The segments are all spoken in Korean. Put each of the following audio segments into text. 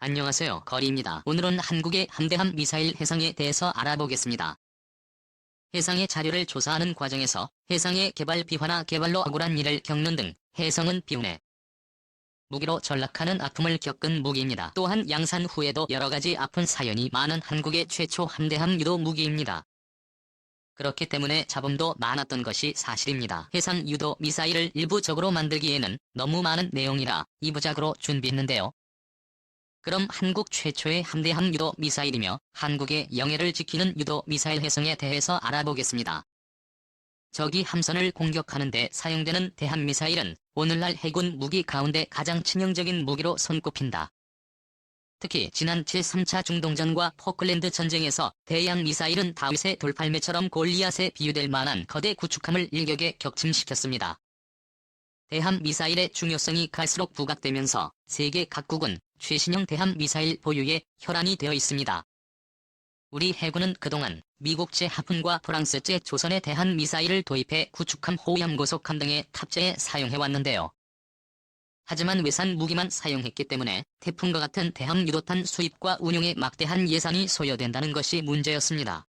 안녕하세요. 거리입니다. 오늘은 한국의 함대함 미사일 해상에 대해서 알아보겠습니다. 해상의 자료를 조사하는 과정에서 해상의 개발 비화나 개발로 억울한 일을 겪는 등 해성은 비운해 무기로 전락하는 아픔을 겪은 무기입니다. 또한 양산 후에도 여러가지 아픈 사연이 많은 한국의 최초 함대함 유도 무기입니다. 그렇기 때문에 잡음도 많았던 것이 사실입니다. 해상 유도 미사일을 일부적으로 만들기에는 너무 많은 내용이라 2부작으로 준비했는데요. 그럼 한국 최초의 함대함 유도 미사일이며 한국의 영해를 지키는 유도 미사일 해성에 대해서 알아보겠습니다. 적이 함선을 공격하는데 사용되는 대한미사일은 오늘날 해군 무기 가운데 가장 치명적인 무기로 손꼽힌다. 특히 지난 제3차 중동전과 포클랜드 전쟁에서 대양 미사일은 다윗의 돌팔매처럼 골리앗에 비유될 만한 거대 구축함을 일격에 격침시켰습니다. 대함 미사일의 중요성이 갈수록 부각되면서 세계 각국은 최신형 대함 미사일 보유에 혈안이 되어 있습니다. 우리 해군은 그동안 미국제 하푼과 프랑스제 조선에 대한 미사일을 도입해 구축함 호위함 고속함 등의 탑재에 사용해왔는데요. 하지만 외산 무기만 사용했기 때문에 태풍과 같은 대함 유도탄 수입과 운용에 막대한 예산이 소요된다는 것이 문제였습니다.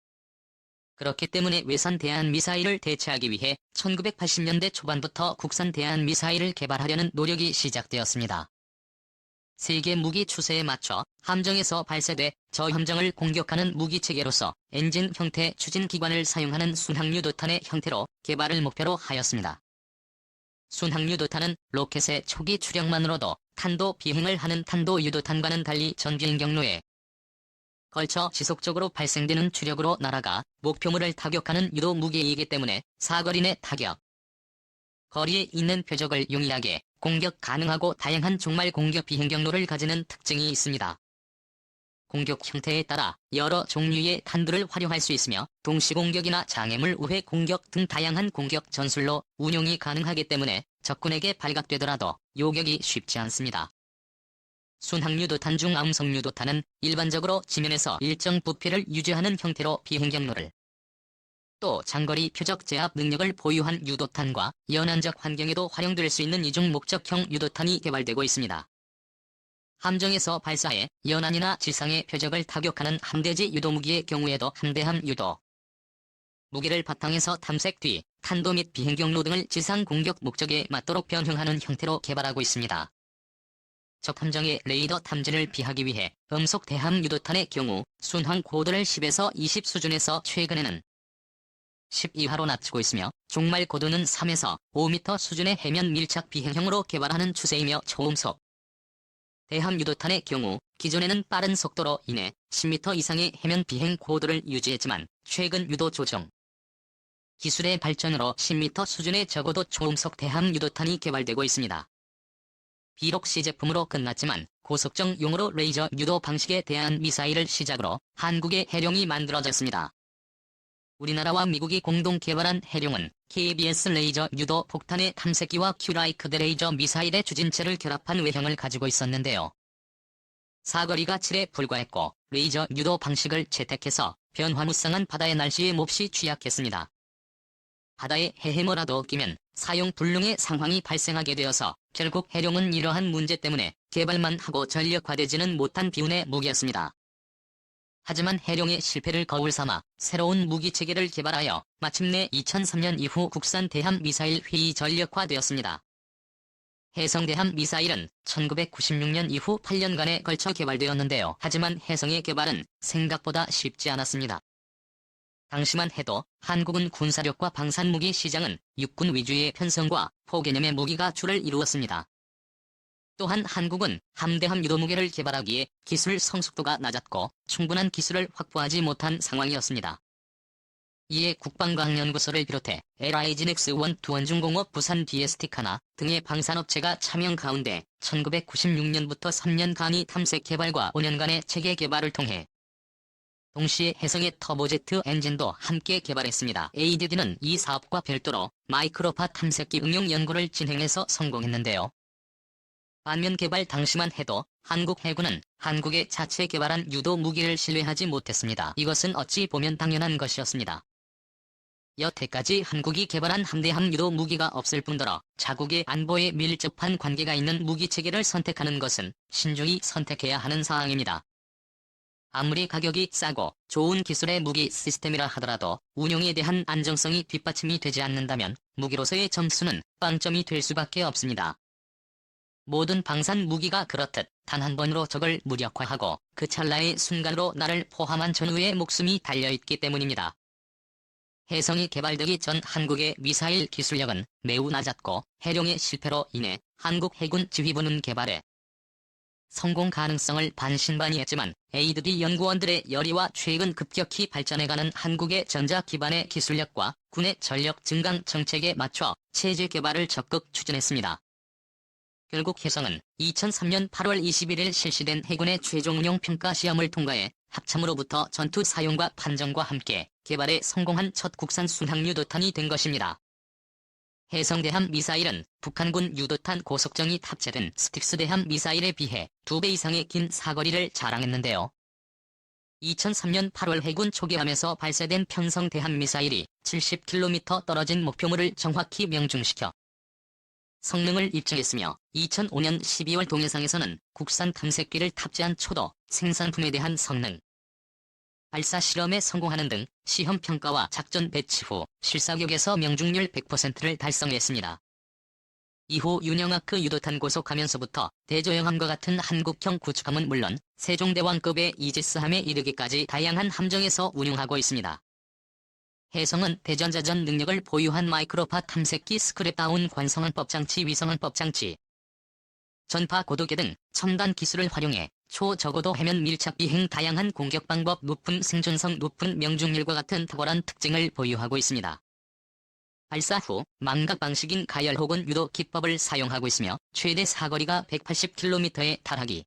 그렇기 때문에 외산 대한 미사일을 대체하기 위해 1980년대 초반부터 국산 대한 미사일을 개발하려는 노력이 시작되었습니다. 세계 무기 추세에 맞춰 함정에서 발사돼 저 함정을 공격하는 무기 체계로서 엔진 형태 추진 기관을 사용하는 순항유도탄의 형태로 개발을 목표로 하였습니다. 순항유도탄은 로켓의 초기 추력만으로도 탄도 비행을 하는 탄도 유도탄과는 달리 전비행 경로에 걸쳐 지속적으로 발생되는 추력으로 날아가 목표물을 타격하는 유도 무기이기 때문에 사거리 내 타격, 거리에 있는 표적을 용이하게 공격 가능하고 다양한 종말 공격 비행 경로를 가지는 특징이 있습니다. 공격 형태에 따라 여러 종류의 탄두를 활용할 수 있으며 동시 공격이나 장애물 우회 공격 등 다양한 공격 전술로 운용이 가능하기 때문에 적군에게 발각되더라도 요격이 쉽지 않습니다. 순항유도탄 중 암성유도탄은 일반적으로 지면에서 일정 부피를 유지하는 형태로 비행 경로를 또 장거리 표적 제압 능력을 보유한 유도탄과 연안적 환경에도 활용될 수 있는 이중 목적형 유도탄이 개발되고 있습니다. 함정에서 발사해 연안이나 지상의 표적을 타격하는 함대지 유도무기의 경우에도 함대함 유도 무기를 바탕에서 탐색 뒤 탄도 및 비행 경로 등을 지상 공격 목적에 맞도록 변형하는 형태로 개발하고 있습니다. 적 함정의 레이더 탐지를 피하기 위해 음속 대함 유도탄의 경우 순항 고도를 10에서 20 수준에서 최근에는 12하로 낮추고 있으며 종말 고도는 3에서 5m 수준의 해면 밀착 비행형으로 개발하는 추세이며 초음속 대함 유도탄의 경우 기존에는 빠른 속도로 인해 10m 이상의 해면 비행 고도를 유지했지만 최근 유도 조정 기술의 발전으로 10m 수준의 적어도 초음속 대함 유도탄이 개발되고 있습니다. 비록 시제품으로 끝났지만 고속정용으로 레이저 유도 방식에 대한 미사일을 시작으로 한국의 해룡이 만들어졌습니다. 우리나라와 미국이 공동 개발한 해룡은 KBS 레이저 유도 폭탄의 탐색기와 큐라이크드 레이저 미사일의 추진체를 결합한 외형을 가지고 있었는데요. 사거리가 7에 불과했고 레이저 유도 방식을 채택해서 변화무쌍한 바다의 날씨에 몹시 취약했습니다. 바다에 해해모라도 끼면 사용 불능의 상황이 발생하게 되어서 결국 해룡은 이러한 문제 때문에 개발만 하고 전력화되지는 못한 비운의 무기였습니다. 하지만 해룡의 실패를 거울 삼아 새로운 무기 체계를 개발하여 마침내 2003년 이후 국산 대함 미사일 회의 전력화되었습니다. 해성대함 미사일은 1996년 이후 8년간에 걸쳐 개발되었는데요. 하지만 해성의 개발은 생각보다 쉽지 않았습니다. 당시만 해도 한국은 군사력과 방산무기 시장은 육군 위주의 편성과 포개념의 무기가 주를 이루었습니다. 또한 한국은 함대함 유도무게를 개발하기에 기술 성숙도가 낮았고 충분한 기술을 확보하지 못한 상황이었습니다. 이에 국방과학연구소를 비롯해 LIG넥스1 두원중공업 부산 디에스티카나 등의 방산업체가 참여 가운데 1996년부터 3년간이 탐색 개발과 5년간의 체계 개발을 통해 동시에 해성의 터보제트 엔진도 함께 개발했습니다. ADD는 이 사업과 별도로 마이크로파 탐색기 응용 연구를 진행해서 성공했는데요. 반면 개발 당시만 해도 한국 해군은 한국의 자체 개발한 유도 무기를 신뢰하지 못했습니다. 이것은 어찌 보면 당연한 것이었습니다. 여태까지 한국이 개발한 함대함 유도 무기가 없을 뿐더러 자국의 안보에 밀접한 관계가 있는 무기 체계를 선택하는 것은 신중히 선택해야 하는 사항입니다. 아무리 가격이 싸고 좋은 기술의 무기 시스템이라 하더라도 운용에 대한 안정성이 뒷받침이 되지 않는다면 무기로서의 점수는 빵점이 될 수밖에 없습니다. 모든 방산 무기가 그렇듯 단 한 번으로 적을 무력화하고 그 찰나의 순간으로 나를 포함한 전우의 목숨이 달려있기 때문입니다. 해성이 개발되기 전 한국의 미사일 기술력은 매우 낮았고 해룡의 실패로 인해 한국 해군 지휘부는 개발에 성공 가능성을 반신반의했지만 에이드디 연구원들의 열의와 최근 급격히 발전해가는 한국의 전자 기반의 기술력과 군의 전력 증강 정책에 맞춰 체제 개발을 적극 추진했습니다. 결국 해성은 2003년 8월 21일 실시된 해군의 최종 운용 평가 시험을 통과해 합참으로부터 전투 사용과 판정과 함께 개발에 성공한 첫 국산 순항 유도탄이 된 것입니다. 해성대함 미사일은 북한군 유도탄 고속정이 탑재된 스틱스대함 미사일에 비해 2배 이상의 긴 사거리를 자랑했는데요. 2003년 8월 해군 초기함에서 발사된 편성대함 미사일이 70km 떨어진 목표물을 정확히 명중시켜 성능을 입증했으며 2005년 12월 동해상에서는 국산 탐색기를 탑재한 초도 생산품에 대한 성능, 발사 실험에 성공하는 등 시험 평가와 작전 배치 후 실사격에서 명중률 100%를 달성했습니다. 이후 윤영아크 유도탄 고속하면서부터 대조영함과 같은 한국형 구축함은 물론 세종대왕급의 이지스함에 이르기까지 다양한 함정에서 운용하고 있습니다. 해성은 대전자전 능력을 보유한 마이크로파 탐색기 스크랩다운 관성항법 장치 위성항법 장치 전파 고도계 등 첨단 기술을 활용해 초적어도 해면 밀착 비행 다양한 공격 방법 높은 생존성 높은 명중률과 같은 탁월한 특징을 보유하고 있습니다. 발사 후 망각 방식인 가열 혹은 유도 기법을 사용하고 있으며 최대 사거리가 180km에 달하기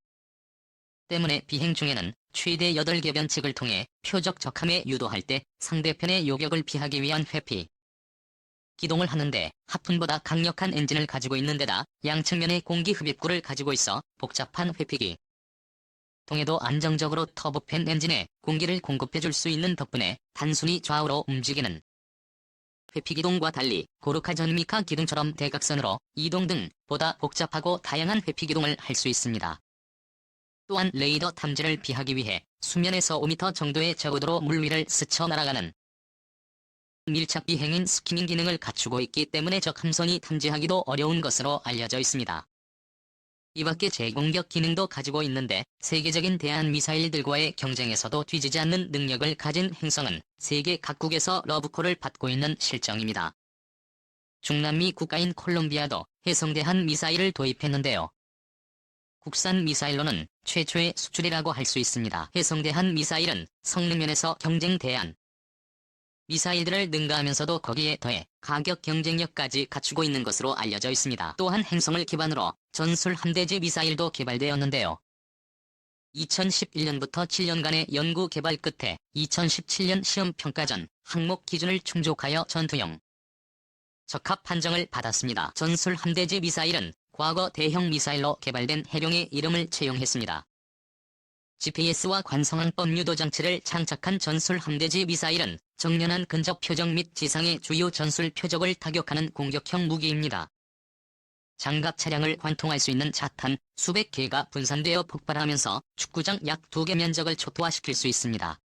때문에 비행 중에는 최대 8개 변칙을 통해 표적 적함에 유도할 때 상대편의 요격을 피하기 위한 회피, 기동을 하는데 하푼보다 강력한 엔진을 가지고 있는 데다 양측면의 공기 흡입구를 가지고 있어 복잡한 회피기. 동해도 안정적으로 터보팬 엔진에 공기를 공급해줄 수 있는 덕분에 단순히 좌우로 움직이는 회피 기동과 달리 고르카 전 미카 기둥처럼 대각선으로 이동 등 보다 복잡하고 다양한 회피 기동을 할 수 있습니다. 또한 레이더 탐지를 피하기 위해 수면에서 5m 정도의 저고도로 물 위를 스쳐 날아가는 밀착 비행인 스키밍 기능을 갖추고 있기 때문에 적 함선이 탐지하기도 어려운 것으로 알려져 있습니다. 이 밖에 제공격 기능도 가지고 있는데 세계적인 대한 미사일들과의 경쟁에서도 뒤지지 않는 능력을 가진 행성은 세계 각국에서 러브콜을 받고 있는 실정입니다. 중남미 국가인 콜롬비아도 해성대한 미사일을 도입했는데요. 국산 미사일로는 최초의 수출이라고 할 수 있습니다. 해성대한 미사일은 성능면에서 경쟁 대안, 미사일들을 능가하면서도 거기에 더해 가격 경쟁력까지 갖추고 있는 것으로 알려져 있습니다. 또한 행성을 기반으로 전술 함대지 미사일도 개발되었는데요. 2011년부터 7년간의 연구 개발 끝에 2017년 시험 평가 전 항목 기준을 충족하여 전투용 적합 판정을 받았습니다. 전술 함대지 미사일은 과거 대형 미사일로 개발된 해룡의 이름을 채용했습니다. GPS와 관성항법 유도 장치를 장착한 전술 함대지 미사일은 정연한 근접 표적 및 지상의 주요 전술 표적을 타격하는 공격형 무기입니다. 장갑 차량을 관통할 수 있는 자탄 수백 개가 분산되어 폭발하면서 축구장 약두개 면적을 초토화시킬 수 있습니다.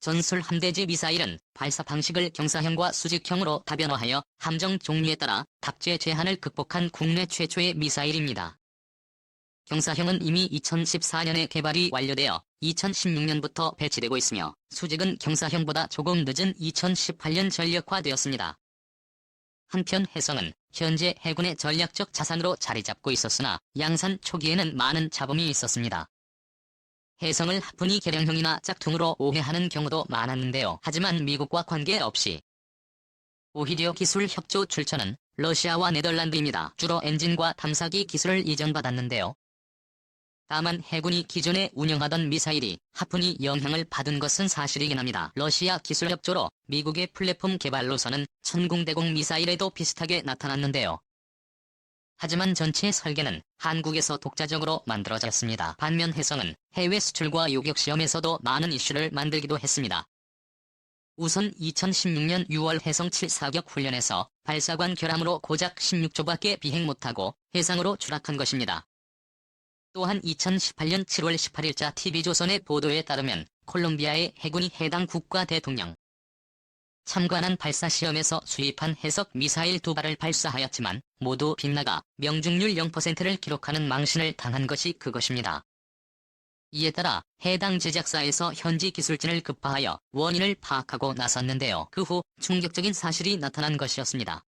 전술 함대지 미사일은 발사 방식을 경사형과 수직형으로 다변화하여 함정 종류에 따라 탑재 제한을 극복한 국내 최초의 미사일입니다. 경사형은 이미 2014년에 개발이 완료되어 2016년부터 배치되고 있으며 수직은 경사형보다 조금 늦은 2018년 전력화되었습니다. 한편 해성은 현재 해군의 전략적 자산으로 자리 잡고 있었으나 양산 초기에는 많은 잡음이 있었습니다. 해성을 하프니 개량형이나 짝퉁으로 오해하는 경우도 많았는데요. 하지만 미국과 관계없이 오히려 기술 협조 출처는 러시아와 네덜란드입니다. 주로 엔진과 탐사기 기술을 이전받았는데요. 다만 해군이 기존에 운영하던 미사일이 하푼이 영향을 받은 것은 사실이긴 합니다. 러시아 기술 협조로 미국의 플랫폼 개발 로서는 천공대공 미사일에도 비슷하게 나타났는데요. 하지만 전체 설계는 한국에서 독자적으로 만들어졌습니다. 반면 해성은 해외 수출과 요격 시험에서도 많은 이슈를 만들기도 했습니다. 우선 2016년 6월 해성 7사격 훈련에서 발사관 결함으로 고작 16초밖에 비행 못하고 해상으로 추락한 것입니다. 또한 2018년 7월 18일자 TV조선의 보도에 따르면 콜롬비아의 해군이 해당 국가 대통령 참관한 발사 시험에서 수입한 해석 미사일 두 발을 발사하였지만 모두 빗나가 명중률 0%를 기록하는 망신을 당한 것이 그것입니다. 이에 따라 해당 제작사에서 현지 기술진을 급파하여 원인을 파악하고 나섰는데요. 그 후 충격적인 사실이 나타난 것이었습니다.